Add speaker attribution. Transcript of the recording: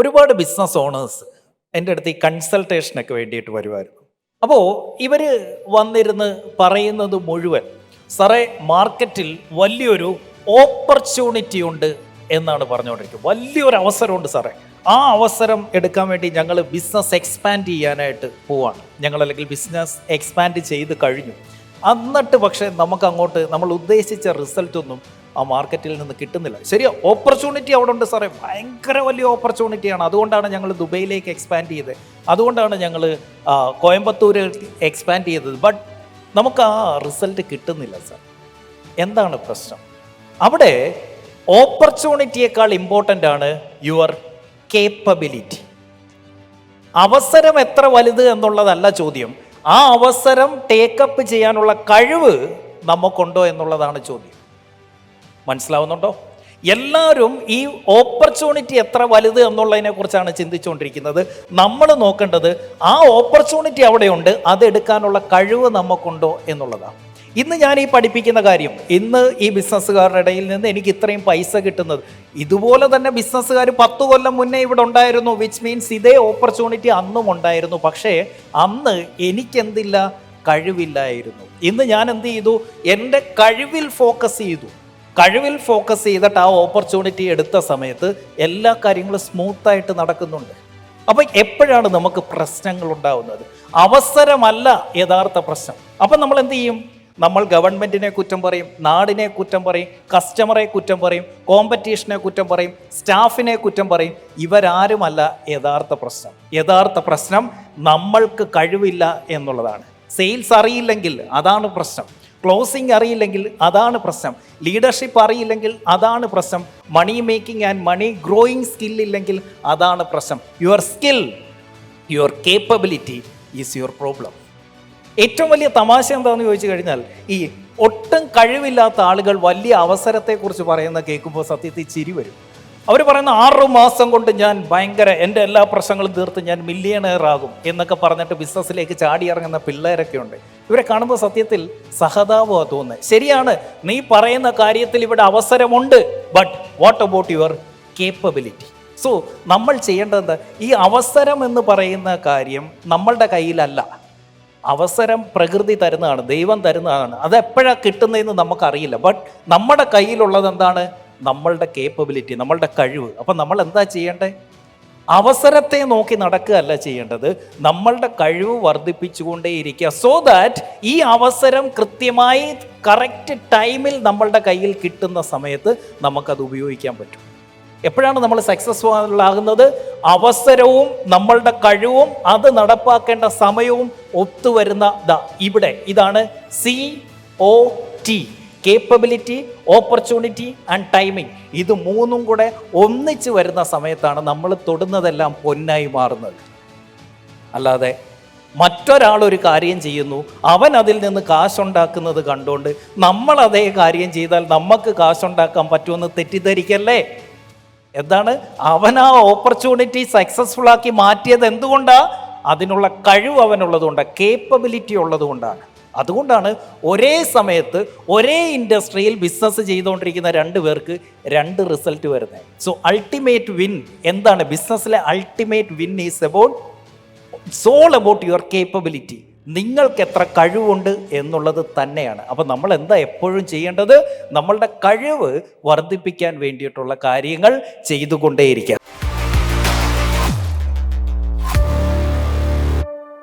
Speaker 1: ഒരുപാട് business owners എന്റെ അടുത്ത് ഈ കൺസൾട്ടേഷനൊക്കെ വേണ്ടിയിട്ട് വരുമായിരുന്നു അപ്പോൾ ഇവർ വന്നിരുന്ന് പറയുന്നത് മുഴുവൻ സാറേ മാർക്കറ്റിൽ വലിയൊരു ഓപ്പർച്യൂണിറ്റി ഉണ്ട് എന്നാണ് പറഞ്ഞുകൊണ്ടിരിക്കുന്നത്. വലിയൊരു അവസരമുണ്ട് സാറേ. ആ അവസരം എടുക്കാൻ വേണ്ടി ഞങ്ങൾ ബിസിനസ് എക്സ്പാൻഡ് ചെയ്യാനായിട്ട് പോവാണ്. ഞങ്ങൾ അല്ലെങ്കിൽ ബിസിനസ് എക്സ്പാൻഡ് ചെയ്ത് കഴിഞ്ഞു. എന്നിട്ട് പക്ഷേ നമുക്ക് അങ്ങോട്ട് നമ്മൾ ഉദ്ദേശിച്ച റിസൾട്ട് ഒന്നും ആ മാർക്കറ്റിൽ നിന്ന് കിട്ടുന്നില്ല. ശരിയോ ഓപ്പർച്യൂണിറ്റി അവിടെ ഉണ്ട് സാറേ. ഭയങ്കര വലിയ ഓപ്പർച്യൂണിറ്റിയാണ് അതുകൊണ്ടാണ് ഞങ്ങൾ ദുബൈയിലേക്ക് എക്സ്പാൻഡ് ചെയ്തത്. അതുകൊണ്ടാണ് ഞങ്ങൾ കോയമ്പത്തൂര് എക്സ്പാൻഡ് ചെയ്തത്. ബട്ട് നമുക്ക് ആ റിസൾട്ട് കിട്ടുന്നില്ല സാർ. എന്താണ് പ്രശ്നം? അവിടെ ഓപ്പർച്യൂണിറ്റിയേക്കാൾ ഇമ്പോർട്ടന്റ് ആണ് യുവർ കേപ്പബിലിറ്റി അവസരം എത്ര വലുത് എന്നുള്ളതല്ല ചോദ്യം. ആ അവസരം ടേക്കപ്പ് ചെയ്യാനുള്ള കഴിവ് നമുക്കുണ്ടോ എന്നുള്ളതാണ് ചോദ്യം. മനസ്സിലാവുന്നുണ്ടോ? എല്ലാവരും ഈ ഓപ്പർച്യൂണിറ്റി എത്ര വലുത് എന്നുള്ളതിനെക്കുറിച്ചാണ് ചിന്തിച്ചുകൊണ്ടിരിക്കുന്നത്. നമ്മൾ നോക്കേണ്ടത് ആ ഓപ്പർച്യൂണിറ്റി അവിടെയുണ്ട് അതെടുക്കാനുള്ള കഴിവ് നമുക്കുണ്ടോ എന്നുള്ളതാണ്. ഇന്ന് ഞാൻ ഈ പഠിപ്പിക്കുന്ന കാര്യം ഇന്ന് ഈ ബിസിനസ്സുകാരുടെ ഇടയിൽ നിന്ന് എനിക്ക് ഇത്രയും പൈസ കിട്ടുന്നത്. ഇതുപോലെ തന്നെ ബിസിനസ്സുകാർ പത്ത് കൊല്ലം മുന്നേ ഇവിടെ ഉണ്ടായിരുന്നു വിച്ച് മീൻസ് ഇതേ ഓപ്പർച്യൂണിറ്റി അന്നും ഉണ്ടായിരുന്നു. പക്ഷേ അന്ന് എനിക്കെന്തില്ല? കഴിവില്ലായിരുന്നു. ഇന്ന് ഞാൻ എന്ത് ചെയ്തു? എന്റെ കഴിവിൽ ഫോക്കസ് ചെയ്തു. കഴിവിൽ ഫോക്കസ് ചെയ്തിട്ട് ആ ഓപ്പർച്യൂണിറ്റി എടുത്ത സമയത്ത് എല്ലാ കാര്യങ്ങളും സ്മൂത്തായിട്ട് നടക്കുന്നുണ്ട്. അപ്പം എപ്പോഴാണ് നമുക്ക് പ്രശ്നങ്ങൾ ഉണ്ടാവുന്നത്? അവസരമല്ല യഥാർത്ഥ പ്രശ്നം. അപ്പം നമ്മൾ എന്ത് ചെയ്യും? നമ്മൾ ഗവൺമെന്റിനെ കുറ്റം പറയും നാടിനെ കുറ്റം പറയും കസ്റ്റമറെ കുറ്റം പറയും കോമ്പറ്റീഷനെ കുറ്റം പറയും സ്റ്റാഫിനെ കുറ്റം പറയും. ഇവരാരുമല്ല യഥാർത്ഥ പ്രശ്നം. യഥാർത്ഥ പ്രശ്നം നമ്മൾക്ക് കഴിവില്ല എന്നുള്ളതാണ്. സെയിൽസ് അറിയില്ലെങ്കിൽ അതാണ് പ്രശ്നം. ക്ലോസിംഗ് അറിയില്ലെങ്കിൽ അതാണ് പ്രശ്നം. ലീഡർഷിപ്പ് അറിയില്ലെങ്കിൽ അതാണ് പ്രശ്നം. Money making and money growing skill ഇല്ലെങ്കിൽ അതാണ് പ്രശ്നം. Your skill your capability is your problem ഏറ്റവും വലിയ തമാശ എന്താണെന്ന് ചോദിച്ചു കഴിഞ്ഞാൽ ഈ ഒട്ടും കഴിവില്ലാത്ത ആളുകൾ വലിയ അവസരത്തെക്കുറിച്ച് പറയുന്ന കേൾക്കുമ്പോൾ സത്യത്തിൽ ചിരി വരും. അവർ പറയുന്ന ആറു മാസം കൊണ്ട് ഞാൻ ഭയങ്കര എന്റെ എല്ലാ പ്രശ്നങ്ങളും തീർത്ത് ഞാൻ മില്ലിയണയർ ആകും എന്നൊക്കെ പറഞ്ഞിട്ട് ബിസിനസ്സിലേക്ക് ചാടി ഇറങ്ങുന്ന പിള്ളേരൊക്കെ ഉണ്ട്. ഇവരെ കാണുമ്പോൾ സത്യത്തിൽ സഹതാപമാണ് തോന്നുന്നത് ശരിയാണ് നീ പറയുന്ന കാര്യത്തിൽ ഇവിടെ അവസരമുണ്ട് but what about your capability so നമ്മൾ ചെയ്യേണ്ടത് ഈ അവസരം എന്ന് പറയുന്ന കാര്യം നമ്മളുടെ കയ്യിലല്ല. അവസരം പ്രകൃതി തരുന്നതാണ് ദൈവം തരുന്നതാണ്. അത് എപ്പോഴാണ് കിട്ടുന്നതെന്ന് നമുക്കറിയില്ല ബട്ട് നമ്മുടെ കയ്യിലുള്ളത് എന്താണ്? നമ്മളുടെ കേപ്പബിലിറ്റി നമ്മളുടെ കഴിവ്. അപ്പം നമ്മൾ എന്താ ചെയ്യേണ്ടത്? അവസരത്തെ നോക്കി നടക്കുകയല്ല ചെയ്യേണ്ടത്. നമ്മളുടെ കഴിവ് വർദ്ധിപ്പിച്ചുകൊണ്ടേയിരിക്കുക. സോ ദാറ്റ് ഈ അവസരം കൃത്യമായി കറക്റ്റ് ടൈമിൽ നമ്മളുടെ കയ്യിൽ കിട്ടുന്ന സമയത്ത് നമുക്കത് ഉപയോഗിക്കാൻ പറ്റും. എപ്പോഴാണ് നമ്മൾ സക്സസ്ഫുൾ ആകുന്നത്? അവസരവും നമ്മളുടെ കഴിവും അത് നടപ്പാക്കേണ്ട സമയവും ഒത്തുവരുന്ന ദ ഇവിടെ. ഇതാണ് C O T capability opportunity and timing ഇത് മൂന്നും കൂടെ ഒന്നിച്ച് വരുന്ന സമയത്താണ് നമ്മൾ തൊടുന്നതെല്ലാം പൊന്നായി മാറുന്നത്. അല്ലാതെ മറ്റൊരാൾ ഒരു കാര്യം ചെയ്യുന്നു അവൻ അതിൽ നിന്ന് കാശുണ്ടാക്കുന്നത് കണ്ടുകൊണ്ട് നമ്മൾ അതേ കാര്യം ചെയ്താൽ നമുക്ക് കാശുണ്ടാക്കാൻ പറ്റുമെന്ന് തെറ്റിദ്ധരിക്കല്ലേ? എന്താണ്? അവൻ ആ ഓപ്പർച്യൂണിറ്റി സക്സസ്ഫുൾ ആക്കി മാറ്റിയത് എന്തുകൊണ്ടാണ് അതിനുള്ള കഴിവ് അവനുള്ളതുകൊണ്ട് കേപ്പബിലിറ്റി ഉള്ളതുകൊണ്ടാണ്. അതുകൊണ്ടാണ് ഒരേ സമയത്ത് ഒരേ ഇൻഡസ്ട്രിയിൽ ബിസിനസ് ചെയ്തുകൊണ്ടിരിക്കുന്ന രണ്ട് പേർക്ക് രണ്ട് റിസൾട്ട് വരുന്നത്. സോ അൾട്ടിമേറ്റ് വിൻ എന്താണ്? ബിസിനസ്സിലെ ultimate win is about soul about your capability നിങ്ങൾക്ക് എത്ര കഴിവുണ്ട് എന്നുള്ളത് തന്നെയാണ്. അപ്പോൾ നമ്മൾ എന്താ എപ്പോഴും ചെയ്യേണ്ടത്? നമ്മളുടെ കഴിവ് വർദ്ധിപ്പിക്കാൻ വേണ്ടിയിട്ടുള്ള കാര്യങ്ങൾ ചെയ്തുകൊണ്ടേയിരിക്കുക.